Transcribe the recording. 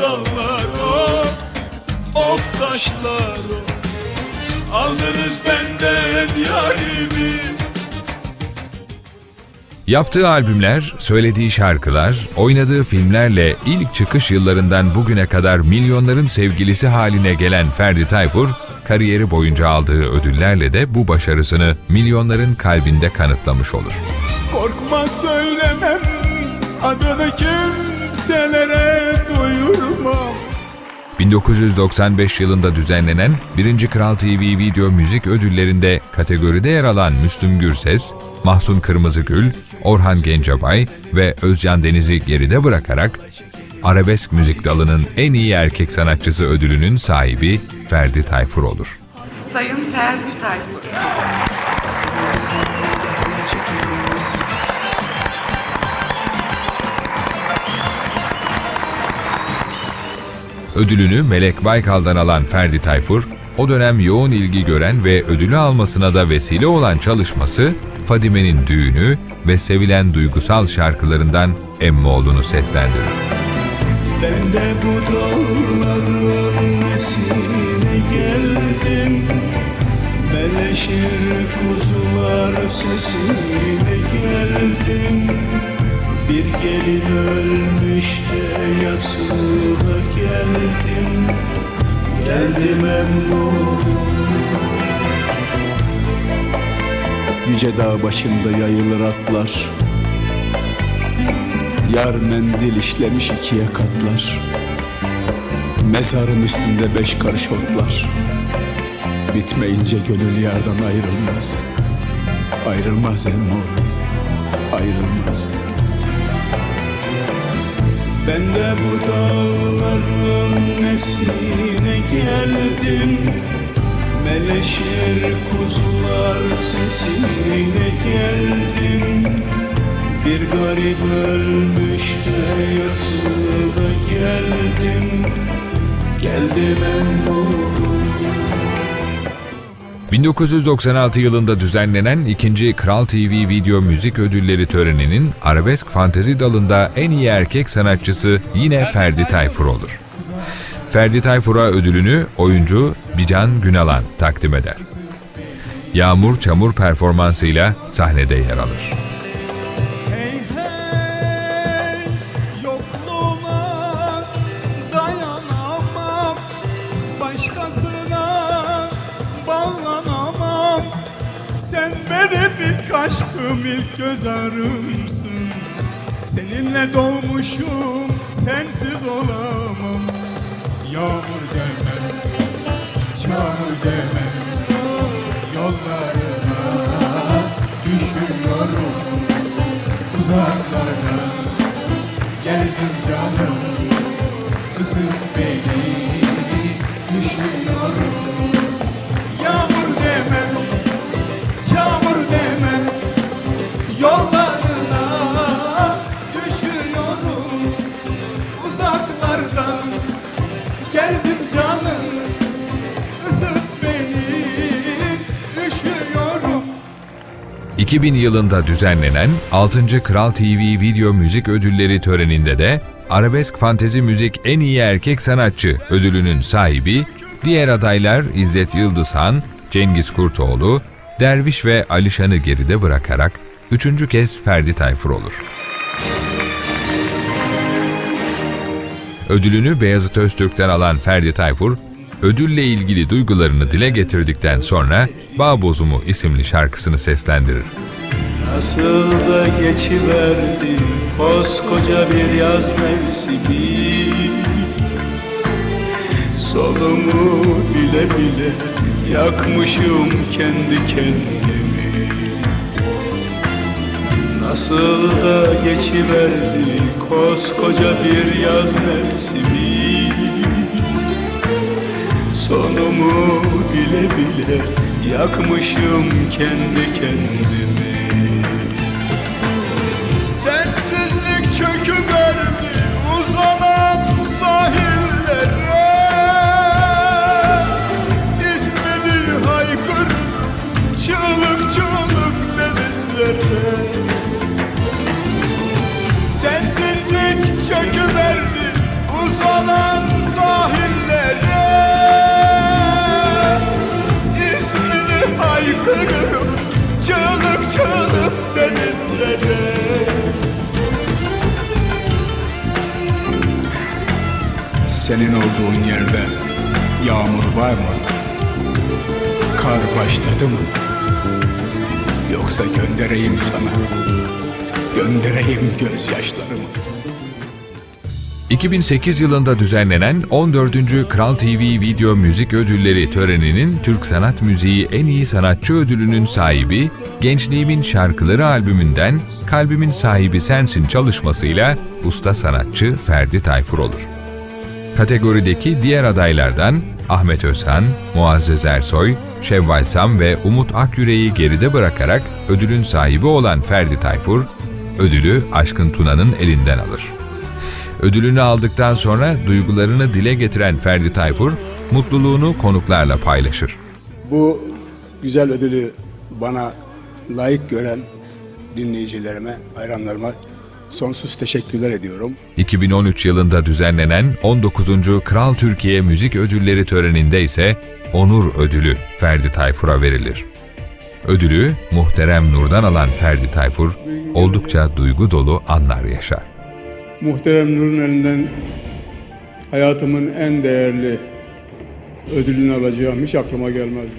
dağlar of Of taşlar of Aldınız benden yarimi Yaptığı albümler, söylediği şarkılar, oynadığı filmlerle ilk çıkış yıllarından bugüne kadar milyonların sevgilisi haline gelen Ferdi Tayfur, kariyeri boyunca aldığı ödüllerle de bu başarısını milyonların kalbinde kanıtlamış olur. Korkma söylemem Adını kimselere duyurmam 1995 yılında düzenlenen 1. Kral TV Video Müzik Ödülleri'nde kategoride yer alan Müslüm Gürses, Mahsun Kırmızıgül, Orhan Gencebay ve Özcan Deniz'i geride bırakarak arabesk müzik dalının en iyi erkek sanatçısı ödülünün sahibi Ferdi Tayfur olur. Sayın Ferdi Tayfur. Ödülünü Melek Baykal'dan alan Ferdi Tayfur, o dönem yoğun ilgi gören ve ödülü almasına da vesile olan çalışması, Fadime'nin düğünü ve sevilen duygusal şarkılarından Emmoğlu'nu seslendirir. Ben de bu dağların nesine geldim Meleşir kuzular sesine geldim Bir gelin ölmüş de yasına geldim. Geldim emmoğlu Yüce dağ başında yayılır atlar. Yar mendil işlemiş ikiye katlar. Mezarım üstünde beş karış otlar. Bitmeyince gönül yardan ayrılmaz. Ayrılmaz emmoğlu Ayrılmaz Ben de bu dağların nesine geldim. Meleşir kuzular sesine geldim. Bir garip ölmüş de yasına geldim. Geldim emmoğlu 1996 yılında düzenlenen 2. Kral TV Video Müzik Ödülleri töreninin arabesk fantezi dalında en iyi erkek sanatçısı yine Ferdi Tayfur olur. Ferdi Tayfur'a ödülünü oyuncu Bican Günalan takdim eder. Yağmur Çamur performansıyla sahnede yer alır. İlk aşkım ilk göz ağrımsın Seninle doğmuşum sensiz olamam. Yağmur demem, çamur demem. Yollarına 2000 yılında düzenlenen 6. Kral TV Video Müzik Ödülleri töreninde de Arabesk Fantezi Müzik En İyi Erkek Sanatçı ödülünün sahibi, diğer adaylar İzzet Yıldızhan, Cengiz Kurtoğlu, Derviş ve Alişan'ı geride bırakarak üçüncü kez Ferdi Tayfur olur. Ödülünü Beyazıt Öztürk'ten alan Ferdi Tayfur, ödülle ilgili duygularını dile getirdikten sonra Bağ Bozumu isimli şarkısını seslendirir. Nasıl da geçiverdi koskoca bir yaz mevsimi. Solumu bile bile yakmışım kendi kendimi. Nasıl da geçiverdi koskoca bir yaz mevsimi. Sonumu bile bile yakmışım kendi kendimi. Sensizlik çöküverdi uzanan sahillere. İsmini haykır çığlık çığlık denizlere. Sensizlik çöküverdi uzanan Senin olduğun yerde yağmur var mı? Kar başladı mı? Yoksa göndereyim sana, göndereyim gözyaşlarımı. 2008 yılında düzenlenen 14. Kral TV Video Müzik Ödülleri töreninin Türk Sanat Müziği En İyi Sanatçı ödülünün sahibi, Gençliğimin Şarkıları albümünden Kalbimin Sahibi Sensin çalışmasıyla usta sanatçı Ferdi Tayfur olur. Kategorideki diğer adaylardan Ahmet Özhan, Muazzez Ersoy, Şevval Sam ve Umut Akyüre'yi geride bırakarak ödülün sahibi olan Ferdi Tayfur, ödülü Aşkın Tuna'nın elinden alır. Ödülünü aldıktan sonra duygularını dile getiren Ferdi Tayfur, mutluluğunu konuklarla paylaşır. Bu güzel ödülü bana layık gören dinleyicilerime, hayranlarıma sonsuz teşekkürler ediyorum. 2013 yılında düzenlenen 19. Kral Türkiye Müzik Ödülleri töreninde ise Onur Ödülü Ferdi Tayfur'a verilir. Ödülü muhterem Nur'dan alan Ferdi Tayfur, oldukça duygu dolu anlar yaşar. Muhterem Nur'un elinden hayatımın en değerli ödülünü alacağım hiç aklıma gelmezdi.